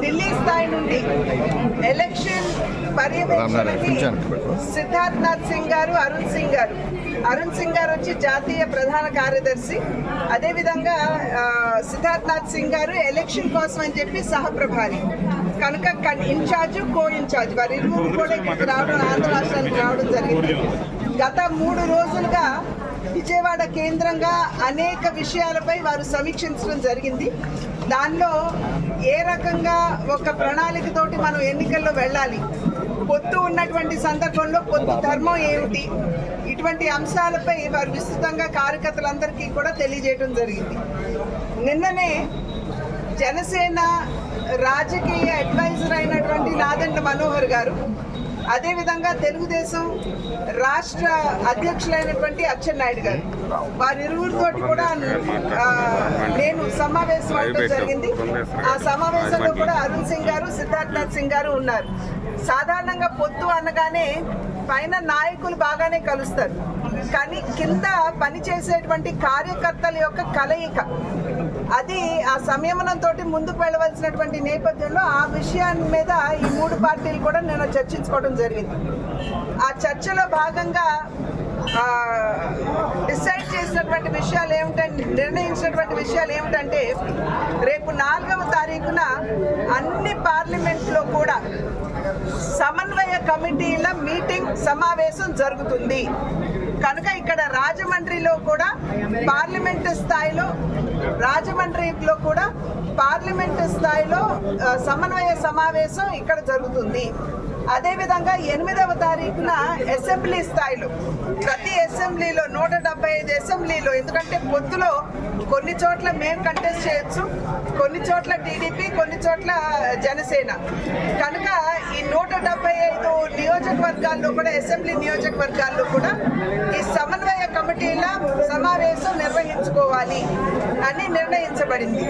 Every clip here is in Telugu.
ఢిల్లీ స్థాయి నుండి ఎలక్షన్ పర్యవేక్షణకి సిద్ధార్థ్ నాథ్ సింగ్ గారు అరుణ్ సింగ్ గారు. అరుణ్ సింగ్ గారు వచ్చి జాతీయ ప్రధాన కార్యదర్శి. అదేవిధంగా సిద్ధార్థ్ నాథ్ సింగ్ గారు ఎలక్షన్ కోసం అని చెప్పి సహప్రభారి. కనుక కన్- ఇన్ఛార్జ్ కో ఇన్ఛార్జ్ వారి ఇరువురు కూడా ఇక్కడికి రావడం ఆంధ్ర రాష్ట్రానికి రావడం జరిగింది. గత మూడు రోజులుగా విజయవాడ కేంద్రంగా అనేక విషయాలపై వారు సమీక్షించడం జరిగింది. దానిలో ఏ రకంగా ఒక ప్రణాళికతోటి మనం ఎన్నికల్లో వెళ్ళాలి పొత్తు ఉన్నటువంటి సందర్భంలో పొత్తు ధర్మం ఏమిటి ఇటువంటి అంశాలపై వారు విస్తృతంగా కార్యకర్తలందరికీ కూడా తెలియజేయడం జరిగింది. నిన్ననే జనసేన రాజకీయ అడ్వైజర్ అయినటువంటి నాదెండ్ల మనోహర్ గారు అదేవిధంగా తెలుగుదేశం రాష్ట్ర అధ్యక్షులైనటువంటి అచ్చెన్నాయుడు గారు. వారి ఇరువురితోటి కూడా నేను సమావేశం అవడం జరిగింది. ఆ సమావేశంలో కూడా అరుణ్ సింగ్ గారు సిద్ధార్థనాథ్ సింగ్ గారు ఉన్నారు. సాధారణంగా పొత్తు అనగానే పైన నాయకులు బాగానే కలుస్తారు. కానీ కింద పనిచేసేటువంటి కార్యకర్తల యొక్క కలయిక. అది ఆ సంయమనంతో ముందుకు వెళ్ళవలసినటువంటి నేపథ్యంలో ఆ విషయాన్ని మీద ఈ మూడు పార్టీలు కూడా నేను చర్చించుకోవడం జరిగింది. ఆ చర్చలో భాగంగా డిసైడ్ చేసినటువంటి విషయాలు ఏమిటంటే నిర్ణయించినటువంటి విషయాలు ఏమిటంటే రేపు నాలుగవ తారీఖున అన్ని పార్లమెంట్లో కూడా సమన్వయ కమిటీల మీటింగ్ సమావేశం జరుగుతుంది. కనుక ఇక్కడ రాజమండ్రిలో కూడా పార్లమెంటు స్థాయిలో రాజమండ్రిలో కూడా పార్లమెంటు స్థాయిలో సమన్వయ సమావేశం ఇక్కడ జరుగుతుంది. అదేవిధంగా ఎనిమిదవ తారీఖున అసెంబ్లీ స్థాయిలో ప్రతి అసెంబ్లీలో నూట డెబ్బై ఐదు అసెంబ్లీలో ఎందుకంటే పొత్తులో కొన్ని చోట్ల మేము కంటెస్ట్ చేయొచ్చు కొన్ని చోట్ల టీడీపీ కొన్ని చోట్ల జనసేన. కనుక ఈ నూట డెబ్బై ఐదు నియోజకవర్గాల్లో కూడా అసెంబ్లీ నియోజకవర్గాల్లో కూడా ఈ సమన్వయ కమిటీల సమావేశం నిర్వహించుకోవాలి అని నిర్ణయించబడింది.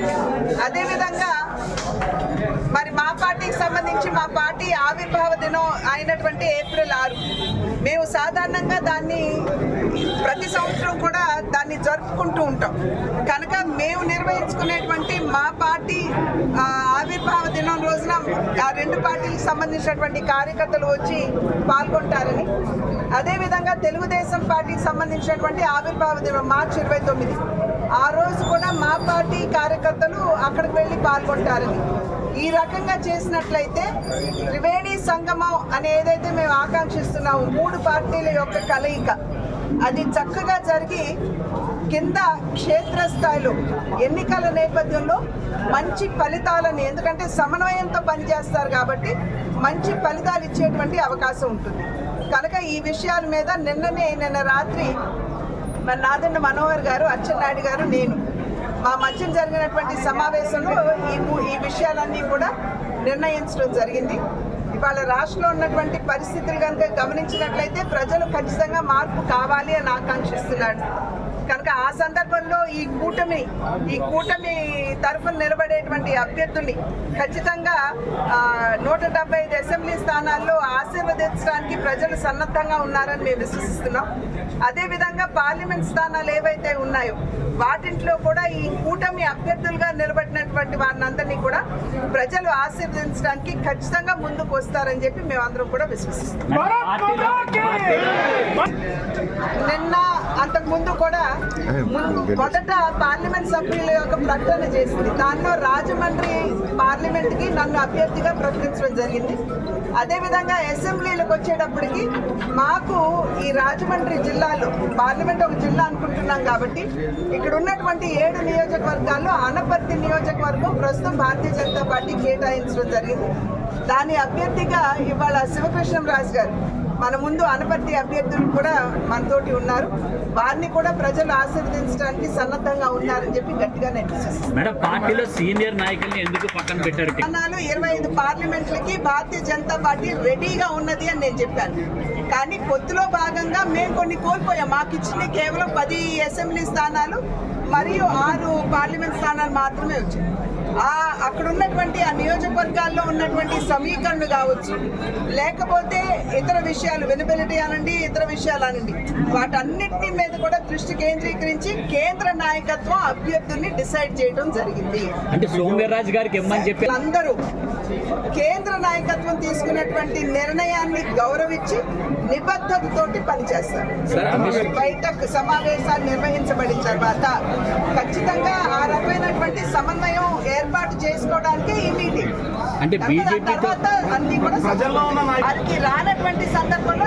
అదేవిధంగా మరి మా పార్టీకి సంబంధించి మా పార్టీ ఆవిర్భావ దినం అయినటువంటి ఏప్రిల్ ఆరు. మేము సాధారణంగా దాన్ని ప్రతి సంవత్సరం కూడా దాన్ని జరుపుకుంటూ ఉంటాం. కనుక మేము నిర్వహించుకునేటువంటి మా పార్టీ ఆవిర్భావ దినం రోజున ఆ రెండు పార్టీలకు సంబంధించినటువంటి కార్యకర్తలు వచ్చి పాల్గొంటారని. అదేవిధంగా తెలుగుదేశం పార్టీకి సంబంధించినటువంటి ఆవిర్భావ దినం మార్చి ఇరవై తొమ్మిది. ఆ రోజు కూడా మా పార్టీ కార్యకర్తలు అక్కడికి వెళ్ళి పాల్గొంటారని. ఈ రకంగా చేసినట్లయితే త్రివేణి సంగమం అని ఏదైతే మేము ఆకాంక్షిస్తున్నామో మూడు పార్టీల యొక్క కలయిక అది చక్కగా జరిగి కింద క్షేత్రస్థాయిలో ఎన్నికల నేపథ్యంలో మంచి ఫలితాలని ఎందుకంటే సమన్వయంతో పనిచేస్తారు కాబట్టి మంచి ఫలితాలు ఇచ్చేటువంటి అవకాశం ఉంటుంది. కనుక ఈ విషయాల మీద నిన్ననే నిన్న రాత్రి మన నాదండ మనోహర్ గారు అచ్చెన్నాయుడు గారు నేను మా మధ్య జరిగినటువంటి సమావేశంలో ఈ ఈ విషయాలన్నీ కూడా నిర్ణయించడం జరిగింది. ఇవాళ రాష్ట్రంలో ఉన్నటువంటి పరిస్థితులు కనుక గమనించినట్లయితే ప్రజలు ఖచ్చితంగా మార్పు కావాలి అని ఆకాంక్షిస్తున్నాడు. కనుక ఆ సందర్భంలో ఈ కూటమి ఈ కూటమి తరఫున నిలబడేటువంటి అభ్యర్థుల్ని ఖచ్చితంగా నూట డెబ్బై ఐదు అసెంబ్లీ స్థానాల్లో ఆశీర్వదించడానికి ప్రజలు సన్నద్ధంగా ఉన్నారని మేము విశ్వసిస్తున్నాం. అదేవిధంగా పార్లమెంట్ స్థానాలు ఏవైతే ఉన్నాయో వాటింట్లో కూడా ఈ కూటమి అభ్యర్థులుగా నిలబడినటువంటి వారిని కూడా ప్రజలు ఆశీర్వదించడానికి ఖచ్చితంగా ముందుకు వస్తారని చెప్పి మేమందరం కూడా విశ్వసిస్తున్నాం. నిన్న అంతకు ముందు కూడా ముందు- మొదట పార్లమెంట్ సభ్యుల యొక్క ప్రకటన చేసింది. దానిలో రాజమండ్రి పార్లమెంట్కి నన్ను అభ్యర్థిగా ప్రకటించడం జరిగింది. అదేవిధంగా అసెంబ్లీలకు వచ్చేటప్పటికి మాకు ఈ రాజమండ్రి జిల్లాలో పార్లమెంట్ ఒక జిల్లా అనుకుంటున్నాం కాబట్టి ఇక్కడ ఉన్నటువంటి ఏడు నియోజకవర్గాల్లో అనపర్తి నియోజకవర్గం ప్రస్తుతం భారతీయ జనతా పార్టీ కేటాయించడం జరిగింది. దాని అభ్యర్థిగా ఇవాళ శివకృష్ణరాజు గారు మన ముందు అనపర్తి అభ్యర్థులు కూడా మనతోటి ఉన్నారు. వారిని కూడా ప్రజలు ఆశీర్వదించడానికి సన్నద్ధంగా ఉన్నారని చెప్పి గట్టిగా మేడం పార్టీలో సీనియర్ నాయకుల్ని ఎందుకు పక్కన పెట్టారు? స్థానాలు ఇరవై ఐదు పార్లమెంట్లకి భారతీయ జనతా పార్టీ రెడీగా ఉన్నది అని నేను చెప్పాను. కానీ పొత్తులో భాగంగా మేము కొన్ని కోల్పోయాం. మాకు ఇచ్చింది కేవలం పది అసెంబ్లీ స్థానాలు మరియు ఆరు పార్లమెంట్ స్థానాలు మాత్రమే వచ్చాయి. అక్కడ ఉన్నటువంటి ఆ నియోజకవర్గాల్లో ఉన్నటువంటి సమీకరణ కావచ్చు లేకపోతే ఇతర విషయాలు వినబిలిటీ అనండి ఇతర విషయాలు అనండి వాటన్నిటి మీద కూడా దృష్టి కేంద్రీకరించి కేంద్ర నాయకత్వం అభ్యర్థుల్ని డిసైడ్ చేయడం జరిగింది. అంటే సోమవీర్రాజు గారికి చెప్పి అందరూ కేంద్ర నాయకత్వం తీసుకున్నటువంటి నిర్ణయాన్ని గౌరవించి నిబద్ధతతోటి పనిచేస్తారు. బయట సమావేశాలు నిర్వహించబడిన తర్వాత ఖచ్చితంగా ఆ రకమైనటువంటి సమన్వయం ఏర్పాటు చేసుకోవడానికి ఈ మీటింగ్ అంటే తర్వాత అన్ని కూడా వారికి రానటువంటి సందర్భంలో